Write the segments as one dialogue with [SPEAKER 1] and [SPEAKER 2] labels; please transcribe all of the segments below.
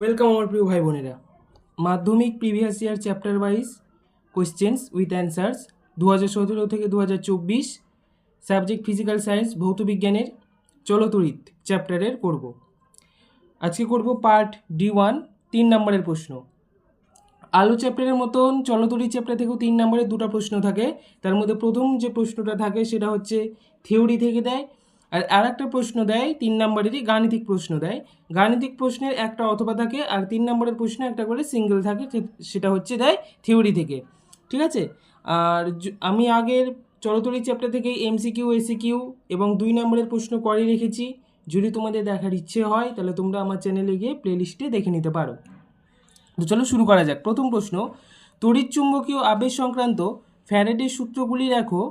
[SPEAKER 1] Welcome আমার প্রিয় ভাই বোনেরা। Madhyamik previous year chapter wise questions with answers দু হাজার সতেরো থেকে দু হাজার চব্বিশ সাবজেক্ট ফিজিক্যাল সায়েন্স ভৌত বিজ্ঞানের চলতরিত চ্যাপ্টারের করব। আজকে করব পার্ট ডি ওয়ান তিন নম্বরের প্রশ্ন। আলো চ্যাপ্টারের মতন চলতরিত চ্যাপ্টার থেকেও তিন নম্বরের দুটো প্রশ্ন থাকে। তার মধ্যে প্রথম যে প্রশ্নটা থাকে সেটা হচ্ছে থিওরি থেকে দেয় আর আর একটা প্রশ্ন দেয়, তিন নম্বরেরই গাণিতিক প্রশ্ন দেয়। গাণিতিক প্রশ্নের একটা অথবা থাকে আর তিন নম্বরের প্রশ্ন একটা করে সিঙ্গেল থাকে সেটা হচ্ছে দেয় থিওরি থেকে। ঠিক আছে? আর আমি আগের চলতরি চ্যাপ্টার থেকে এমসিকিউ এসিকিউ এবং দুই নম্বরের প্রশ্ন করে রেখেছি। যদি তোমাদের দেখার ইচ্ছে হয়, তাহলে তোমরা আমার চ্যানেলে গিয়ে প্লেলিস্টে দেখে নিতে পারো। তো চলো শুরু করা যাক। প্রথম প্রশ্ন, তড়িৎ চুম্বকীয় আবেশ সংক্রান্ত ফ্যারাডের সূত্রগুলি রাখো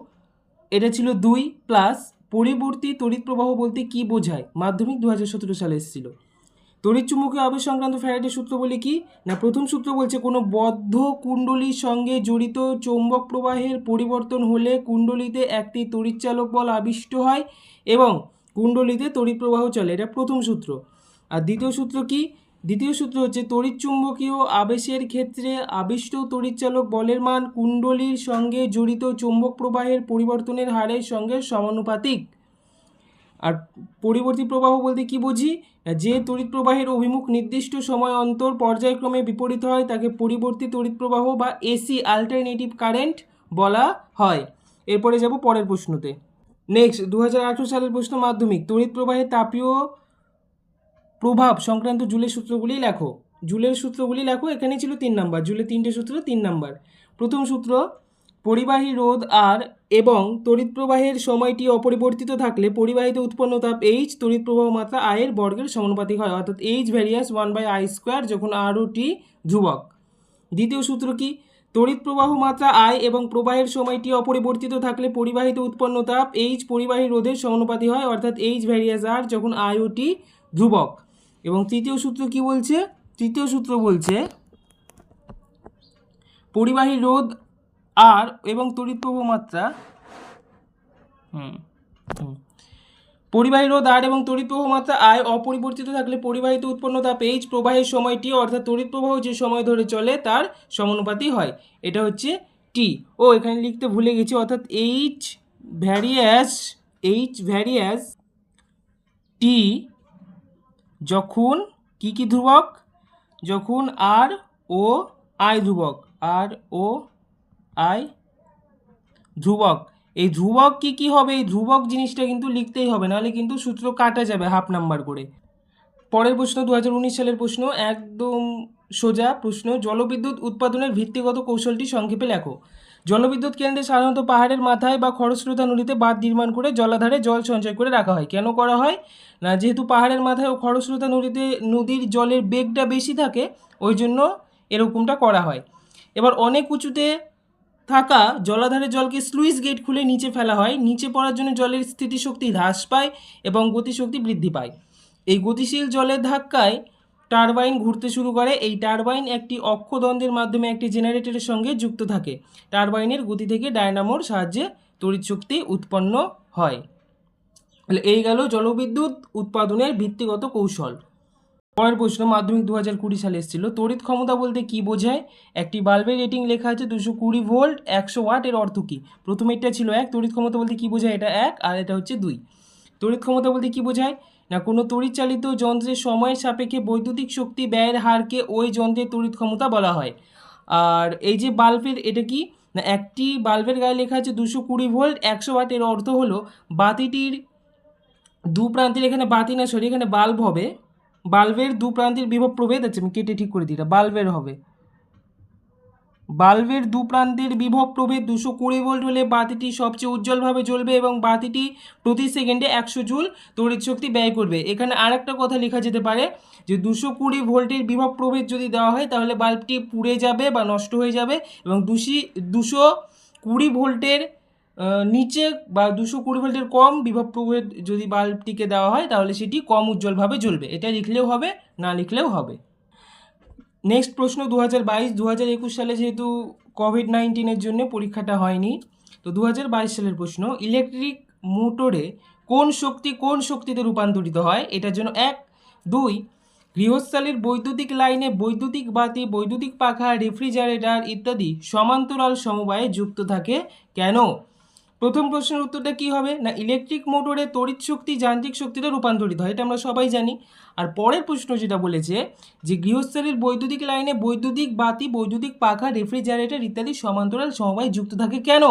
[SPEAKER 1] এটা ছিল দুই প্লাস পরিবর্তী তড়িৎ প্রবাহ বলতে কি বোঝায়? মাধ্যমিক দু হাজার সতেরো সালে এসেছিল। তড়িৎ চুম্বকীয় আবেশ সংক্রান্ত ফ্যারাডের সূত্র বলে কি? না, প্রথম সূত্র বলছে কোনো বদ্ধ কুণ্ডলীর সঙ্গে জড়িত চৌম্বক প্রবাহের পরিবর্তন হলে কুণ্ডলিতে একটি তড়িৎচালক বল আবিষ্ট হয় এবং কুণ্ডলিতে তড়িৎ প্রবাহ চলে। এটা প্রথম সূত্র। আর দ্বিতীয় সূত্র কি? দ্বিতীয় সূত্র হচ্ছে, তড়িৎ চুম্বকীয় আবেশের ক্ষেত্রে আবিষ্ট তড়িৎচালক বলের মান কুণ্ডলীর সঙ্গে জড়িত চুম্বক প্রবাহের পরিবর্তনের হারের সঙ্গে সমানুপাতিক। আর পরিবর্তী প্রবাহ বলতে কি বুঝি? যে তড়িৎ প্রবাহের অভিমুখ নির্দিষ্ট সময় অন্তর পর্যায়ক্রমে বিপরীত হয়, তাকে পরিবর্তী তড়িৎ প্রবাহ বা এসি অল্টারনেটিভ কারেন্ট বলা হয়। এরপরে যাব পরের প্রশ্নতে। নেক্সট দু হাজার আঠেরো সালের প্রশ্ন মাধ্যমিক। তড়িৎ প্রবাহের তাপীয় প্রভাব সংক্রান্ত জুলের সূত্রগুলি লেখো। জুলের সূত্রগুলি লেখো এখানে ছিল তিন নাম্বার। জুলে তিনটে সূত্র, তিন নাম্বার। প্রথম সূত্র, পরিবাহী রোধ আর এবং তড়িৎ প্রবাহের সময়টি অপরিবর্তিত থাকলে পরিবাহিত উৎপন্ন তাপ এইচ তড়িৎ প্রবাহ মাত্রা আয়ের বর্গের সমানুপাতিক হয়, অর্থাৎ H varies one by I square যখন আর ও টি ধ্রুবক। দ্বিতীয় সূত্র কি? তড়িৎ প্রবাহ মাত্রা আই এবং প্রবাহের সময়টি অপরিবর্তিত থাকলে পরিবাহিত উৎপন্ন তাপ এইচ পরিবাহী রোধের সমানুপাতি হয়, অর্থাৎ এইচ ভ্যারিয়াস আর যখন আই ও টি ধ্রুবক। এবং তৃতীয় সূত্র কি বলছে তৃতীয় সূত্র বলছে, পরিবাহী রোধ আর এবং তড়িৎ প্রবাহ মাত্রা, হুম হুম। পরিবাহী রোধ আর এবং তড়িৎ প্রবাহ মাত্রা আয় অপরিবর্তিত থাকলে পরিবাহিত উৎপন্ন তাপ এইচ প্রবাহের সময়টি, অর্থাৎ তড়িৎ প্রবাহ যে সময় ধরে চলে তার সমানুপাতি হয় এটা হচ্ছে টি ও, এখানে লিখতে ভুলে গেছি, অর্থাৎ এইচ ভ্যারিয়াস এইচ ভ্যারিয়াস টি যখন কি কি ধ্রুবক? যখন আর, ও, আই ধ্রুবক। আর, ও, আই ধ্রুবক। এই ধ্রুবক কি কি হবে? এই ধ্রুবক জিনিসটা কিন্তু লিখতেই হবে, নাহলে কিন্তু সূত্র কাটা যাবে হাফ নাম্বার করে। পরের প্রশ্ন দু হাজার উনিশ সালের প্রশ্ন, একদম সোজা প্রশ্ন, জলবিদ্যুৎ উৎপাদনের ভিত্তিগত কৌশলটি সংক্ষেপে লেখো। জলবিদ্যুৎ কেন্দ্রে সাধারণত পাহাড়ের মাথায় বা খরস্রোতা নদীতে বাঁধ নির্মাণ করে জলাধারে জল সঞ্চয় করে রাখা হয়। কেন করা হয়? না, যেহেতু পাহাড়ের মাথায় ও খরস্রোতা নদীতে নদীর জলের বেগটা বেশি থাকে, ওই জন্য এরকমটা করা হয়। এবার অনেক উঁচুতে থাকা জলাধারের জলকে স্লুইস গেট খুলে নিচে ফেলা হয়। নিচে পড়ার জন্য জলের স্থিতিশক্তি হ্রাস পায় এবং গতিশক্তি বৃদ্ধি পায়। এই গতিশীল জলের ধাক্কায় টারবাইন ঘুরতে শুরু করে। এই টারবাইন একটি অক্ষদ্বন্দ্বের মাধ্যমে একটি জেনারেটরের সঙ্গে যুক্ত থাকে। টারবাইনের গতি থেকে ডায়নামোর সাহায্যে তড়িৎ শক্তি উৎপন্ন হয়। তাহলে এই গেল জলবিদ্যুৎ উৎপাদনের ভিত্তিগত কৌশল। পরের প্রশ্ন, মাধ্যমিক দু হাজার কুড়ি সালে এসেছিল। তড়িৎ ক্ষমতা বলতে কি বোঝায়? একটি বাল্বের রেটিং লেখা আছে দুশো কুড়ি ভোল্ট, একশো ওয়াট এর অর্থ কী? প্রথমে এটা ছিল এক, তড়িৎ ক্ষমতা বলতে কি বোঝায়? এটা এক, আর এটা হচ্ছে দুই। তড়িৎ ক্ষমতা বলতে কি বোঝায়? না, কোনো তড়িৎচালিত যন্ত্রের সময়ের সাপেক্ষে বৈদ্যুতিক শক্তি ব্যয়ের হারকে ওই যন্ত্রের তড়িৎ ক্ষমতা বলা হয়। আর এই যে বাল্বের, এটা কি? না, একটি বাল্বের গায়ে লেখা আছে দুশো কুড়ি ভোল্ট, একশো ওয়াট এর অর্থ হলো বাতিটির দু প্রান্তের, এখানে বাতি না, সরি, এখানে বাল্ব হবে। বাল্বের দু প্রান্তের বিভব প্রভেদ আছে, আমি কেটে ঠিক করে দিই বাল্বের হবে। বাল্বের দু প্রান্তের বিভব প্রভেদ দুশো কুড়ি ভোল্ট হলে বাতিটি সবচেয়ে উজ্জ্বলভাবে জ্বলবে এবং বাতিটি প্রতি সেকেন্ডে একশো জুল তড়িৎ শক্তি ব্যয় করবে। এখানে আর একটা কথা লেখা যেতে পারে যে দুশো কুড়ি ভোল্টের বিভব প্রভেদ যদি দেওয়া হয় তাহলে বাল্বটি পুড়ে যাবে বা নষ্ট হয়ে যাবে এবং দুশি, দুশো কুড়ি ভোল্টের নিচে বা দুশো কুড়ি ভোল্টের কম বিভব প্রভেদ যদি বাল্বটিকে দেওয়া হয় তাহলে সেটি কম উজ্জ্বলভাবে জ্বলবে। এটা লিখলেও হবে, না লিখলেও হবে। নেক্সট প্রশ্ন দু হাজার বাইশ দু হাজার একুশ সালে যেহেতু কোভিড নাইন্টিনের জন্য পরীক্ষাটা হয়নি, তো দু হাজার বাইশ সালের প্রশ্ন ইলেকট্রিক মোটরে কোন শক্তি কোন শক্তিতে রূপান্তরিত হয়? এটার জন্য এক। দুই, গৃহস্থালির বৈদ্যুতিক লাইনে বৈদ্যুতিক বাতি, বৈদ্যুতিক পাখা রেফ্রিজারেটর ইত্যাদি সমান্তরাল সমবায়ে যুক্ত থাকে কেন? প্রথম প্রশ্নের উত্তরটা কি হবে? না ইলেকট্রিক মোটরে তড়িৎ শক্তি যান্ত্রিক শক্তিতে রূপান্তরিত হয়, এটা আমরা সবাই জানি। আর পরের প্রশ্ন যেটা বলেছে যে গৃহস্থালির বৈদ্যুতিক লাইনে বৈদ্যুতিক বাতি, বৈদ্যুতিক পাখা রেফ্রিজারেটর ইত্যাদি সমান্তরাল সমবায় যুক্ত থাকে কেন?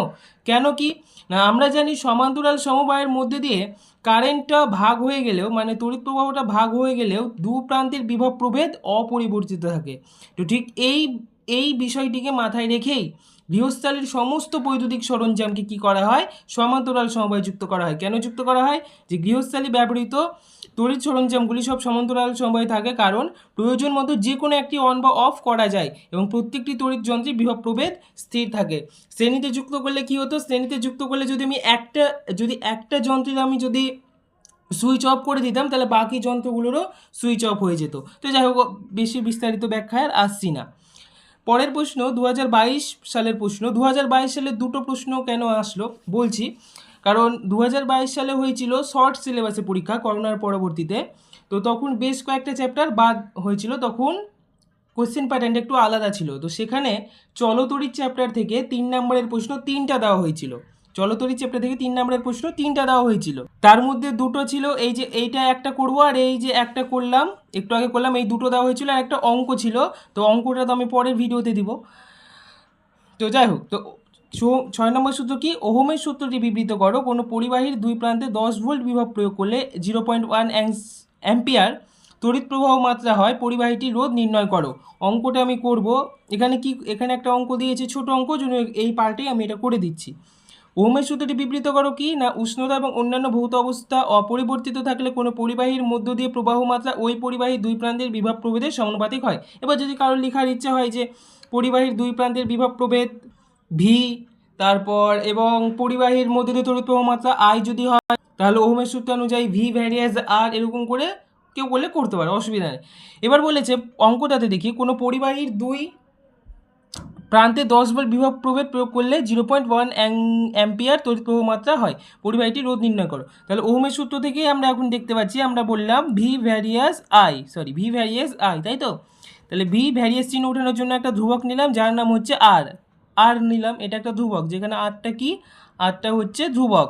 [SPEAKER 1] কেন কি? না, আমরা জানি সমান্তরাল সমবায়ের মধ্যে দিয়ে কারেন্টটা ভাগ হয়ে গেলেও মানে তড়িৎ প্রবাহটা ভাগ হয়ে গেলেও দু প্রান্তের বিভব প্রভেদ অপরিবর্তিত থাকে। তো ঠিক এই এই বিষয়টিকে মাথায় রেখেই গৃহস্থালির সমস্ত বৈদ্যুতিক সরঞ্জামকে কি করা হয়? সমান্তরাল সমবায় যুক্ত করা হয়। কেন যুক্ত করা হয়? যে গৃহস্থালী ব্যবহৃত তড়িৎ সরঞ্জামগুলি সব সমান্তরাল সমবায়ে থাকে। কারণ প্রয়োজন মতো যে কোনো একটি অন বা অফ করা যায় এবং প্রত্যেকটি তড়িৎ যন্ত্রে বিভব প্রভেদ স্থির থাকে। শ্রেণীতে যুক্ত করলে কি হতো? শ্রেণীতে যুক্ত করলে যদি আমি একটা, যদি একটা যন্ত্রের আমি যদি সুইচ অফ করে দিতাম, তাহলে বাকি যন্ত্রগুলোরও সুইচ অফ হয়ে যেত। তো যাই হোক, বেশি বিস্তারিত ব্যাখ্যায় আর আসছি না। পরের প্রশ্ন দু হাজার বাইশ সালের প্রশ্ন। দু হাজার বাইশ সালে দুটো প্রশ্ন কেন আসলো? বলছি, কারণ দু হাজার বাইশ সালে হয়েছিল শর্ট সিলেবাসে পরীক্ষা করোনার পরবর্তীতে। তো তখন বেশ কয়েকটা চ্যাপ্টার বাদ হয়েছিল, তখন কোশ্চেন প্যাটার্নটা একটু আলাদা ছিল। তো সেখানে চলতরির চ্যাপ্টার থেকে তিন নম্বরের প্রশ্ন তিনটা দেওয়া হয়েছিল। চলতরির চ্যাপ্টার থেকে তিন নম্বরের প্রশ্ন তিনটা দেওয়া হয়েছিল। তার মধ্যে দুটো ছিল, এই যে এইটা একটা করব আর এই যে একটা করলাম। একটু আগে করলাম, এই দুটো দেওয়া হয়েছিল আর একটা অঙ্ক ছিল। তো অঙ্কটা তো আমি পরের ভিডিওতে দিব। তো যাই হোক, তো ছয় নম্বর সূত্র কি? ওহমের সূত্রটি বিবৃত করো, কোনো পরিবাহীর দুই প্রান্তে দশ ভোল্ট বিভব প্রয়োগ করলে জিরো পয়েন্ট ওয়ান অ্যাংস, অ্যাম্পিয়ার তড়িৎ প্রবাহ মাত্রা হয় পরিবাহীটি রোধ নির্ণয় করো। অঙ্কটা আমি করব। এখানে কি, এখানে একটা অঙ্ক দিয়েছে, ছোট অঙ্ক, জন্য এই পার্টেই আমি এটা করে দিচ্ছি। ওহমের সূত্রটি বিবৃত করো কি, না উষ্ণতা এবং অন্যান্য ভৌত অবস্থা অপরিবর্তিত থাকলে কোনো পরিবাহীর মধ্য দিয়ে প্রবাহ মাত্রা ওই পরিবাহীর দুই প্রান্তের বিভব প্রভেদের সমানুপাতিক হয়? এবার যদি কারোর লেখার ইচ্ছা হয় যে পরিবাহীর দুই প্রান্তের বিভব প্রভেদ ভি তারপর এবং পরিবাহীর মধ্যে দিয়ে তড়িৎ প্রবাহ মাত্রা আই যদি হয়, তাহলে ওহমের সূত্র অনুযায়ী ভি ভ্যারিয়াস আর এরকম করে কেউ বলে করতে পারে, অসুবিধা নেই। এবার বলেছে অঙ্কটাতে দেখি, কোনো পরিবাহীর দুই প্রান্তে দশ ভোল্ট বিভব প্রভেদ প্রয়োগ করলে জিরো পয়েন্ট ওয়ান অ্যাম্পিয়ার তড়িৎ প্রবাহ মাত্রা হয়। পরিবাহীটি রোধ নির্ণয় করো। তাহলে ওহমের সূত্র থেকেই আমরা এখন দেখতে পাচ্ছি, আমরা বললাম V varies I sorry V varies I তাই তো? তাহলে ভি ভ্যারিয়াস চিহ্ন ওঠানোর জন্য একটা ধ্রুবক নিলাম, যার নাম হচ্ছে আর আর নিলাম, এটা একটা ধ্রুবক, যেখানে আরটা কি? আরটা হচ্ছে ধ্রুবক।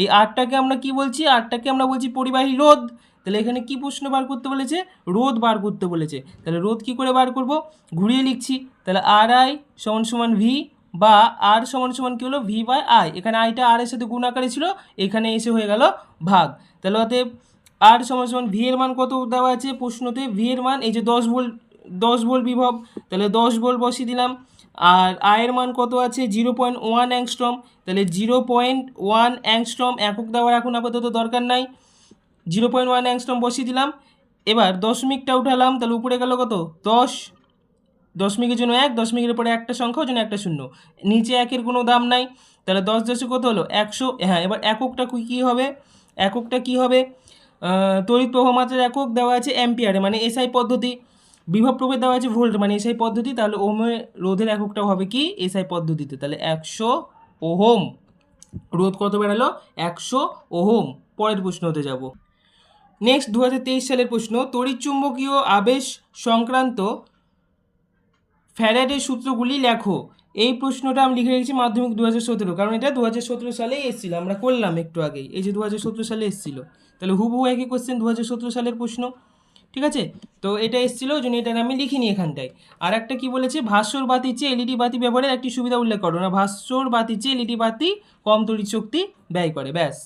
[SPEAKER 1] এই আরটাকে আমরা কি বলছি? আরটাকে আমরা বলছি পরিবাহী রোধ। তাহলে এখানে কি প্রশ্ন বার করতে বলেছে? রোদ বার করতে বলেছে। তাহলে রোদ কি করে বার করব? ঘুরিয়ে লিখছি। তাহলে আর আই সমান সমান ভি বা আর সমান সমান কী হলো? ভি বাই আই এখানে আইটা আর এর সাথে গুণ আকারে ছিল, এখানে এসে হয়ে গেল ভাগ। তাহলে অতএব আর সমান সমান ভি এর মান কত দেওয়া আছে প্রশ্নতে? ভি এর মান, এই যে দশ ভোল্ট দশ ভোল্ট বিভব, তাহলে দশ ভোল্ট বসিয়ে দিলাম। আর আয়ের মান কত আছে? জিরো পয়েন্ট ওয়ান অ্যাংস্ট্রম তাহলে জিরো পয়েন্ট ওয়ান অ্যাংস্ট্রম একক দেওয়ার এখন আপাতত দরকার নাই। জিরো পয়েন্ট ওয়ান অ্যাংস্ট্রম বসিয়ে দিলাম। এবার দশমিকটা উঠালাম, তাহলে উপরে গেল কত? দশ। দশমিকের জন্য এক, দশমিকের পরে একটা সংখ্যা জন্য একটা শূন্য। নিচে একের কোনো দাম নাই, তাহলে দশ দশে কত হলো? একশো। হ্যাঁ এবার এককটা কি- কী হবে? এককটা কি হবে? তড়িৎ প্রবাহ মাত্রার একক দেওয়া আছে অ্যাম্পিয়ারে মানে এসআই পদ্ধতি। বিভব প্রভেদ দেওয়া আছে ভোল্ট মানে এসআই পদ্ধতি, তাহলে ওহমের রোধের এককটাও হবে কি? এসআই পদ্ধতিতে, তাহলে একশো ওহম। রোধ কত বেড়ালো একশো ওহম। পরের প্রশ্ন হতে যাব। নেক্সট দু হাজার তেইশ সালের প্রশ্ন, তড়িৎচুম্বকীয় আবেশ সংক্রান্ত ফ্যারাডের সূত্রগুলি লেখো। এই প্রশ্নটা আমি লিখে রেখেছি মাধ্যমিক দু হাজার সতেরো, কারণ এটা দু হাজার সতেরো সালেই এসেছিল, আমরা করলাম একটু আগেই। এই যে দু হাজার সতেরো সালে এসেছিল, তাহলে হুবহু একই কোশ্চেন দু হাজার সতেরো সালের প্রশ্ন, ঠিক আছে? তো এটা এসেছিল ওই জন্য এটা আমি লিখিনি এখানটায়। আর একটা কী বলেছে? ভাস্বর বাতির চেয়ে এলইডি বাতি ব্যবহারের একটি সুবিধা উল্লেখ করো। না ভাস্বর বাতির চেয়ে এলইডি বাতি কম তড়িৎ শক্তি ব্যয় করে, ব্যাস।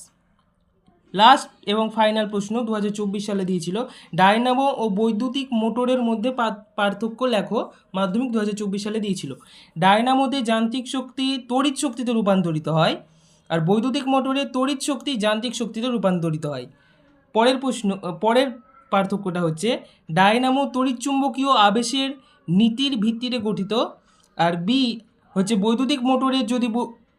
[SPEAKER 1] লাস্ট এবং ফাইনাল প্রশ্ন দু হাজার চব্বিশ সালে দিয়েছিল। ডায়নামো ও বৈদ্যুতিক মোটরের মধ্যে পার্থক্য লেখো, মাধ্যমিক দু হাজার চব্বিশ সালে দিয়েছিল। ডায়নামোতে যান্ত্রিক শক্তি তড়িৎ শক্তিতে রূপান্তরিত হয় আর বৈদ্যুতিক মোটরে তড়িৎ শক্তি যান্ত্রিক শক্তিতে রূপান্তরিত হয়। পরের প্রশ্ন, পরের পার্থক্যটা হচ্ছে ডায়নামো তড়িৎচুম্বকীয় আবেশের নীতির ভিত্তিতে গঠিত আর বি হচ্ছে বৈদ্যুতিক মোটরের যদি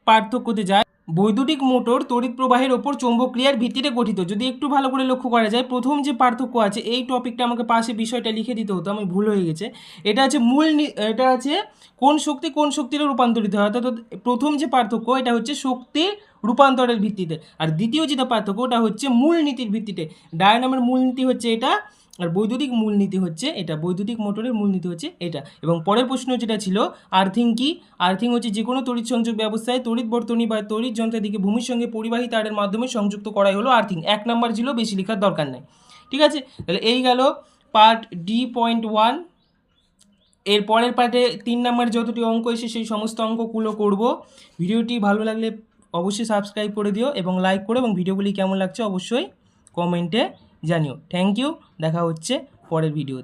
[SPEAKER 1] পার্থক্যতে যায় বৈদ্যুতিক মোটর তড়িৎ প্রবাহের ওপর চৌম্বক্রিয়ার ভিত্তিতে গঠিত। যদি একটু ভালো করে লক্ষ্য করা যায়, প্রথম যে পার্থক্য আছে, এই টপিকটা আমাকে পাশে বিষয়টা লিখে দিতে হতো, আমি ভুল হয়ে গেছে। এটা আছে মূল এটা আছে কোন শক্তি কোন শক্তিতে রূপান্তরিত হয়, অর্থাৎ প্রথম যে পার্থক্য, এটা হচ্ছে শক্তির রূপান্তরের ভিত্তিতে। আর দ্বিতীয় যেটা পার্থক্য, ওটা হচ্ছে মূল নীতির ভিত্তিতে। ডায়নামের মূল নীতি হচ্ছে এটা আর বৈদ্যুতিক মূলনীতি হচ্ছে এটা, বৈদ্যুতিক মোটরের মূলনীতি হচ্ছে এটা। এবং পরের প্রশ্ন যেটা ছিল আর্থিং কি? আর্থিং হচ্ছে যে কোনো তড়িৎ সংযোগ ব্যবস্থায় তড়িৎ বর্তনী বা তড়িৎ যন্ত্রের দিকে ভূমির সঙ্গে পরিবাহী তারের মাধ্যমে সংযুক্ত করাই হলো আর্থিং এক নাম্বার ছিল, বেশি লেখার দরকার নাই। ঠিক আছে? তাহলে এই গেল পার্ট ডি পয়েন্ট ওয়ানের পরের পার্টে তিন নাম্বার যতটি অঙ্ক এসে সেই সমস্ত অঙ্কগুলো করব। ভিডিওটি ভালো লাগলে অবশ্যই সাবস্ক্রাইব করে দিও এবং লাইক করো এবং ভিডিওগুলি কেমন লাগছে অবশ্যই কমেন্টে জানিও। থ্যাংক ইউ দেখা হচ্ছে পরের ভিডিও